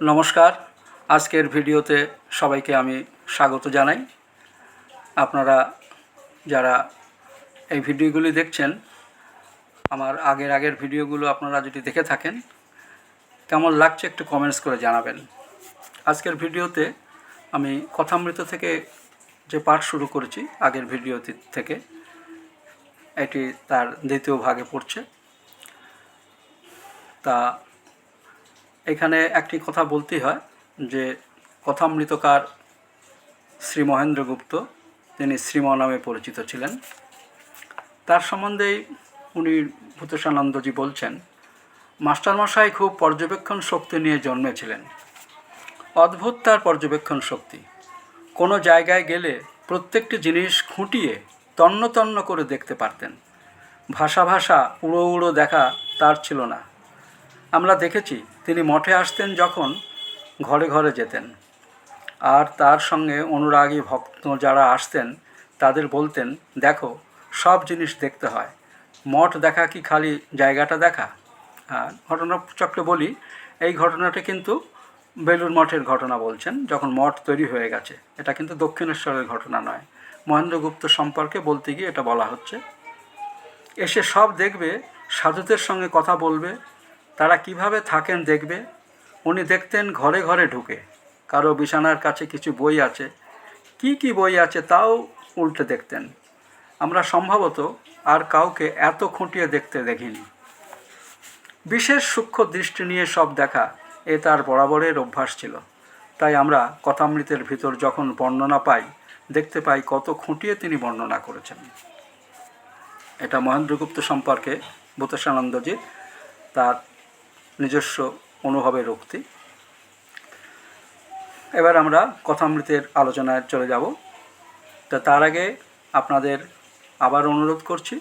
নমস্কার। আজকের ভিডিওতে সবাইকে আমি স্বাগত জানাই। আপনারা যারা এই ভিডিওগুলি দেখছেন, আমার আগের আগের ভিডিওগুলো আপনারা যদি দেখে থাকেন, কেমন লাগছে একটু কমেন্টস করে জানাবেন। আজকের ভিডিওতে আমি কথামৃত থেকে যে পাঠ শুরু করেছি আগের ভিডিও থেকে, এটি তার দ্বিতীয় ভাগে পড়ছে। তা এখানে একটি কথা বলতেই হয় যে কথামৃতকার শ্রী মহেন্দ্রগুপ্ত তিনি শ্রীম নামে পরিচিত ছিলেন। তার সম্বন্ধেই উনি ভূতেশানন্দজি বলছেন, মাস্টারমশাই খুব পর্যবেক্ষণ শক্তি নিয়ে জন্মেছিলেন। অদ্ভুত তার পর্যবেক্ষণ শক্তি। কোনো জায়গায় গেলে প্রত্যেকটি জিনিস খুঁটিয়ে তন্ন তন্ন করে দেখতে পারতেন। ভাষা ভাষা উড়ো উড়ো দেখা তার ছিল না। আমরা দেখেছি তিনি মঠে আসতেন যখন ঘরে ঘরে যেতেন। আর তার সঙ্গে অনুরাগী ভক্ত যারা আসতেন, তাদের বলতেন, দেখো, সব জিনিস দেখতে হয়। মঠ দেখা কি খালি জায়গাটা দেখা? ঘটনাচক্রে বলি, এই ঘটনাটি কিন্তু বেলুর মঠের ঘটনা বলছেন, যখন মঠ তৈরি হয়ে গেছে। এটা কিন্তু দক্ষিণেশ্বরের ঘটনা নয়। মহেন্দ্রগুপ্ত সম্পর্কে বলতে গিয়ে এটা বলা হচ্ছে। এসে সব দেখবে, সাধুদের সঙ্গে কথা বলবে তারা কীভাবে থাকেন দেখবে? উনি দেখতেন ঘরে ঘরে ঢুকে। কারও বিছানার কাছে কিছু বই আছে। কি কি বই আছে তাও উল্টে দেখতেন। আমরা সম্ভবত আর কাউকে এত খুঁটিয়ে দেখতে দেখিনি। বিশেষ সূক্ষ্ম দৃষ্টি নিয়ে সব দেখা, এ তার বরাবরের অভ্যাস ছিল। তাই আমরা কথামৃতের ভিতর যখন বর্ণনা পাই, দেখতে পাই কত খুঁটিয়ে তিনি বর্ণনা করেছেন। এটা মহেন্দ্রগুপ্ত সম্পর্কে ভূতেশানন্দজির তার নিজস্ব অনুভবের উক্তি এবার আমরা কথামৃতের আলোচনায় চলে যাব। তো তার আগে আপনাদের আবার অনুরোধ করছি,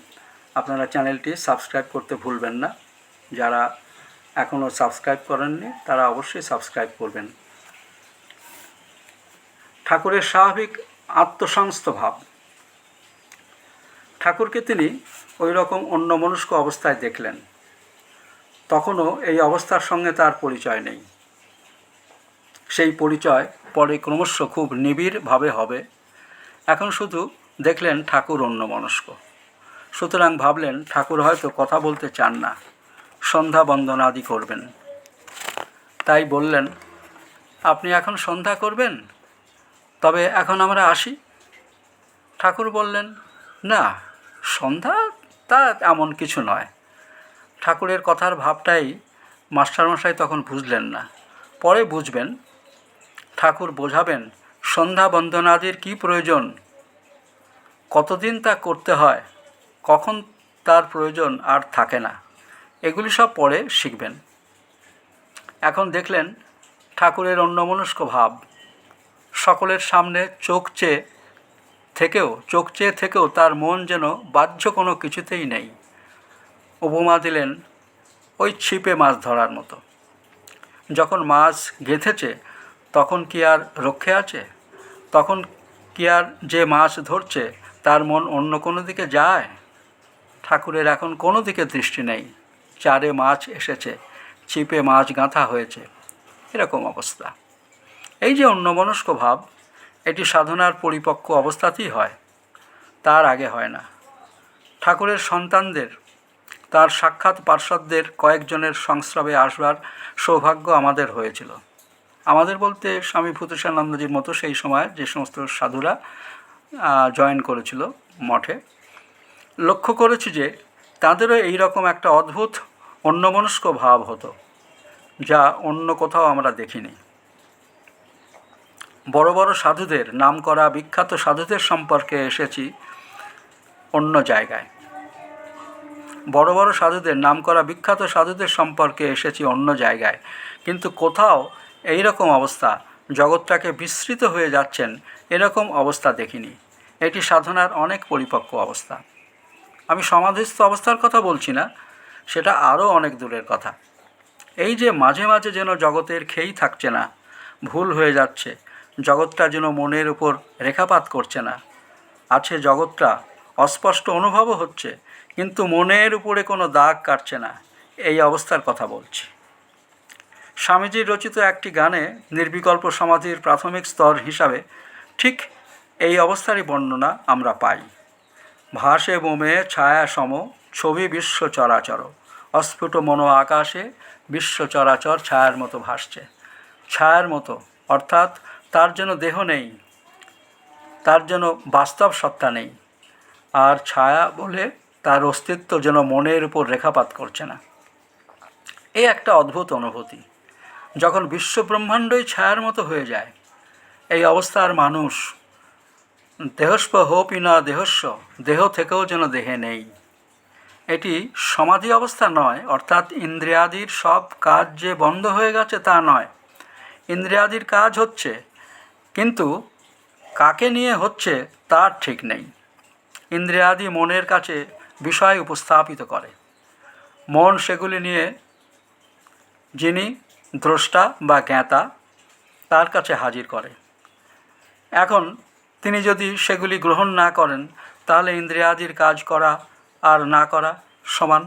আপনারা চ্যানেলটি সাবস্ক্রাইব করতে ভুলবেন না। যারা এখনও সাবস্ক্রাইব করেননি, তারা অবশ্যই সাবস্ক্রাইব করবেন। ঠাকুরের স্বাভাবিক আত্মসংস্থ ভাব। ঠাকুরকে তিনি ওই রকম অন্যমনস্ক অবস্থায় দেখলেন। তখনও এই অবস্থার সঙ্গে তার পরিচয় নেই। সেই পরিচয় পরে ক্রমশ খুব নিবিড়ভাবে হবে। এখন শুধু দেখলেন ঠাকুর অন্যমনস্ক। সুতরাং ভাবলেন, ঠাকুর হয়তো কথা বলতে চান না, সন্ধ্যা বন্দনাদি করবেন। তাই বললেন, আপনি এখন সন্ধ্যা করবেন? তবে এখন আমরা আসি। ঠাকুর বললেন, না, সন্ধ্যা তা এমন কিছু নয়। ঠাকুরের কথার ভাবটাই মাস্টারমশাই তখন বুঝলেন না। পরে বুঝবেন, ঠাকুর বোঝাবেন, সন্ধ্যা বন্দনাদির কী প্রয়োজন? কতদিন তা করতে হয়? কখন তার প্রয়োজন আর থাকে না। এগুলি সব পরে শিখবেন। এখন দেখলেন ঠাকুরের অন্যমনস্ক ভাব। সকলের সামনে চোখ চেয়ে থেকেও, চোখ চেয়ে থেকেও তার মন যেন বাহ্য কোনো কিছুতেই নেই। উপমা দিলেন ওই ছিপে মাছ ধরার মতো। যখন মাছ গেঁথেছে, তখন কি আর রক্ষে আছে? তখন কি আর যে মাছ ধরছে, তার মন অন্য কোনো দিকে যায়? ঠাকুরের এখন কোনো দিকে দৃষ্টি নেই। চারে মাছ এসেছে, ছিপে মাছ গাঁথা হয়েছে। এরকম অবস্থা। এই যে অন্যমনস্ক ভাব, এটি সাধনার পরিপক্ক অবস্থাতেই হয়। তার আগে হয় না। ঠাকুরের সন্তানদের তার সাক্ষাৎ পার্শ্বদের কয়েকজনের সংস্রবে আসবার সৌভাগ্য আমাদের হয়েছিল। আমাদের বলতে স্বামী ভূতেশানন্দজির মতো সেই সময় যে সমস্ত সাধুরা জয়েন করেছিল মঠে। লক্ষ্য করেছি যে তাদেরও এই রকম একটা অদ্ভুত অন্যমনস্ক ভাব হতো, যা অন্য কোথাও আমরা দেখিনি। বড় বড় সাধুদের নাম করা বিখ্যাত সাধুদের সম্পর্কে এসেছি অন্য জায়গায়। বড় বড় সাধুদের নাম করা বিখ্যাত সাধুদের সম্পর্কে এসেছি অন্য জায়গায়। কিন্তু কোথাও এই রকম অবস্থা, জগৎটাকে বিস্তৃত হয়ে যাচ্ছেন, এরকম অবস্থা দেখিনি। এটি সাধনার অনেক পরিপক্ক অবস্থা। আমি সমাধিস্থ অবস্থার কথা বলছি না, সেটা আরও অনেক দূরের কথা। এই যে মাঝে মাঝে যেন জগতের খেই থাকছে না, ভুল হয়ে যাচ্ছে, জগৎটা যেন মনের উপর রেখাপাত করছে না, আছে জগৎটা অস্পষ্ট অনুভবও হচ্ছে কিন্তু মনের উপরে কোনো দাগ কাটছে না, এই অবস্থার কথা বলছি। স্বামীজির রচিত একটি গানে নির্বিকল্প সমাধির প্রাথমিক স্তর হিসাবে ঠিক এই অবস্থারই বর্ণনা আমরা পাই। ভাসে বোমে ছায়া সম, ছবি বিশ্ব চরাচর, অস্ফুট মনো আকাশে বিশ্ব চরাচর ছায়ার মতো ভাসছে। ছায়ার মতো, অর্থাৎ তার যেন দেহ নেই, তার যেন বাস্তব সত্তা নেই। আর ছায়া বলে তার অস্তিত্ব যেন মনের উপর রেখাপাত করছে না। এই একটা অদ্ভুত অনুভূতি। যখন বিশ্ব ব্রহ্মাণ্ডই ছায়ার মতো হয়ে যায়, এই অবস্থার মানুষ, দেহস্ব হোপি না দেহস্ব, দেহ থেকেও যেন দেহে নেই। এটি সমাধি অবস্থা নয়, অর্থাৎ ইন্দ্রিয়াদির সব কাজ যে বন্ধ হয়ে গেছে তা নয়। ইন্দ্রিয়াদির কাজ হচ্ছে, কিন্তু কাকে নিয়ে হচ্ছে তার ঠিক নেই। ইন্দ্রিয়াদি মনের কাছে বিষয় উপস্থাপিত করে। মন সেগুলি নিয়ে যিনি দ্রষ্টা বা জ্ঞাতা, তার কাছে হাজির করে। এখন তিনি যদি সেগুলি গ্রহণ না করেন, তাহলে ইন্দ্রিয়াদির কাজ করা আর না করা সমান।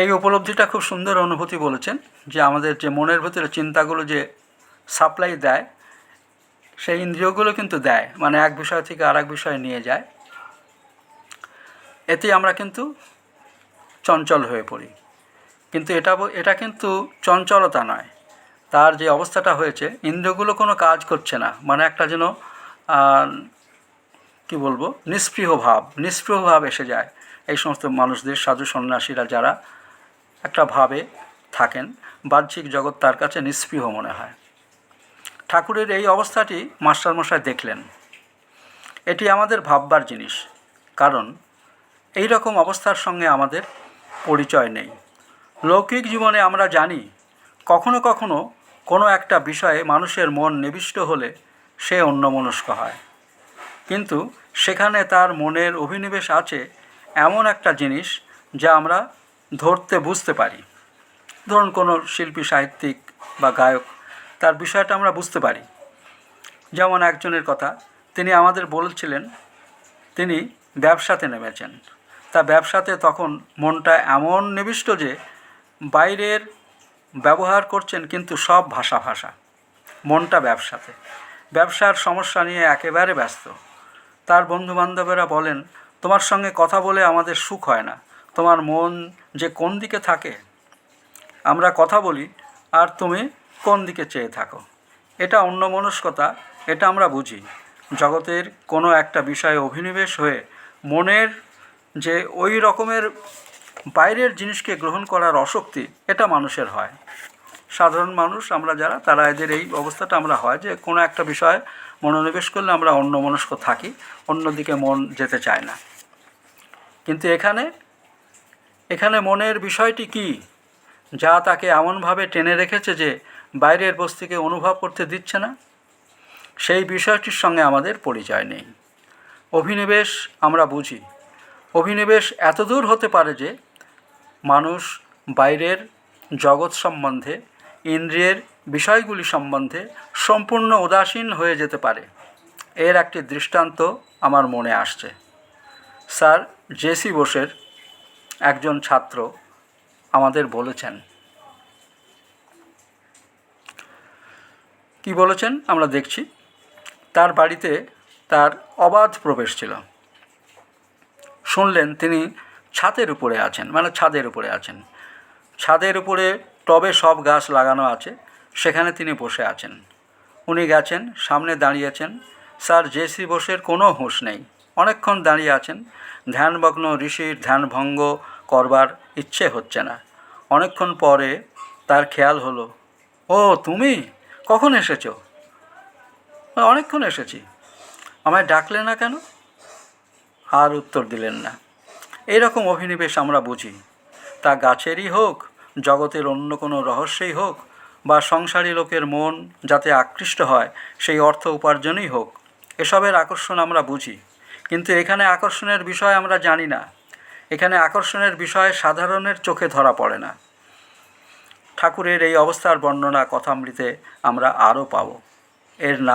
এই উপলব্ধিটা খুব সুন্দর অনুভূতি বলেছেন যে আমাদের যে মনের ভিতরে চিন্তাগুলো যে সাপ্লাই দেয়, সেই ইন্দ্রিয়গুলো কিন্তু দেয়। মানে এক বিষয় থেকে আর এক বিষয়ে নিয়ে যায়। এতে আমরা কিন্তু চঞ্চল হয়ে পড়ি। কিন্তু এটা এটা কিন্তু চঞ্চলতা নয়। তার যে অবস্থাটা হয়েছে, ইন্দ্রগুলো কোনো কাজ করছে না। মানে একটা যেন কি বলব নিষ্পৃহ ভাব নিষ্পৃহ ভাব এসে যায়। এই সমস্ত মানুষদের, সাধু সন্ন্যাসীরা যারা একটা ভাবে থাকেন, বাহ্যিক জগৎ তার কাছে নিষ্পৃহ মনে হয়। ঠাকুরের এই অবস্থাটি মাস্টারমশাই দেখলেন। এটি আমাদের ভাববার জিনিস। কারণ এই রকম অবস্থার সঙ্গে আমাদের পরিচয় নেই। লৌকিক জীবনে আমরা জানি, কখনো কখনো কোনো একটা বিষয়ে মানুষের মন নিবিষ্ট হলে সে অন্যমনস্ক হয়। কিন্তু সেখানে তার মনের অভিনিবেশ আছে এমন একটা জিনিস যা আমরা ধরতে বুঝতে পারি। ধরুন কোনো শিল্পী, সাহিত্যিক বা গায়ক, তার বিষয়টা আমরা বুঝতে পারি। যেমন একজনের কথা, তিনি আমাদের বলেছিলেন, তিনি ব্যবসাতে নেমেছেন। তা ব্যবসাতে তখন মনটা এমন নিবিষ্ট যে বাইরের ব্যবহার করছেন কিন্তু সব ভাষা ভাষা, মনটা ব্যবসাতে। ব্যবসার সমস্যা নিয়ে একেবারে ব্যস্ত। তার বন্ধুবান্ধবেরা বলেন, তোমার সঙ্গে কথা বলে আমাদের সুখ হয় না। তোমার মন যে কোন দিকে থাকে, আমরা কথা বলি, আর তুমি কোন দিকে চেয়ে থাকো। এটা অন্যমনস্কতা, এটা আমরা বুঝি। জগতের কোনো একটা বিষয়ে অভিনিবেশ হয়ে মনের যে ওই রকমের বাইরের জিনিসকে গ্রহণ করার অশক্তি এটা মানুষের হয়। সাধারণ মানুষ আমরা যারা, তারা এদের এই অবস্থাটা আমরা হয় যে কোনো একটা বিষয়ে মনোনিবেশ করলে আমরা অন্যমনস্ক থাকি, অন্যদিকে মন যেতে চায় না। কিন্তু এখানে এখানে মনের বিষয়টি কি? যা তাকে এমনভাবে টেনে রেখেছে যে বাইরের বস্তুকে অনুভব করতে দিচ্ছে না, সেই বিষয়টির সঙ্গে আমাদের পরিচয় নেই। অভিনিবেশ আমরা বুঝি। অভিনিবেশ এতদূর হতে পারে যে মানুষ বাইরের জগৎ সম্বন্ধে, ইন্দ্রিয়ের বিষয়গুলি সম্বন্ধে সম্পূর্ণ উদাসীন হয়ে যেতে পারে। এর একটি দৃষ্টান্ত আমার মনে আসছে। স্যার জেসি বোসের একজন ছাত্র আমাদের বলেছেন। কি বলেছেন? আমরা দেখছি। তার বাড়িতে তার অবাধ প্রবেশ ছিল। শুনলেন তিনি ছাদের উপরে আছেন মানে ছাদের উপরে আছেন। ছাদের উপরে টবে সব গাছ লাগানো আছে, সেখানে তিনি বসে আছেন। উনি গেছেন, সামনে দাঁড়িয়েছেন। স্যার জেসি বোসের কোনো হুঁশ নেই। অনেকক্ষণ দাঁড়িয়ে আছেন। ধ্যানমগ্ন ঋষির ধ্যানভঙ্গ করবার ইচ্ছে হচ্ছে না। অনেকক্ষণ পরে তার খেয়াল হলো, ও, তুমি? কখন এসেছ? অনেকক্ষণ এসেছি। আমায় ডাকলে না কেন? আর উত্তর দিলেন না। এরকম অভিনিবেশ আমরা বুঝি। তা গাছেরই হোক, জগতের অন্য কোনো রহস্যই হোক, বা সংসারী লোকের মন যাতে আকৃষ্ট হয়, সেই অর্থ উপার্জনই হোক, এসবের আকর্ষণ আমরা বুঝি। কিন্তু এখানে আকর্ষণের বিষয় আমরা জানি না। এখানে আকর্ষণের বিষয় সাধারণের চোখে ধরা পড়ে না। ঠাকুরের এই অবস্থার বর্ণনা কথামৃতে আমরা আরও পাব। এর না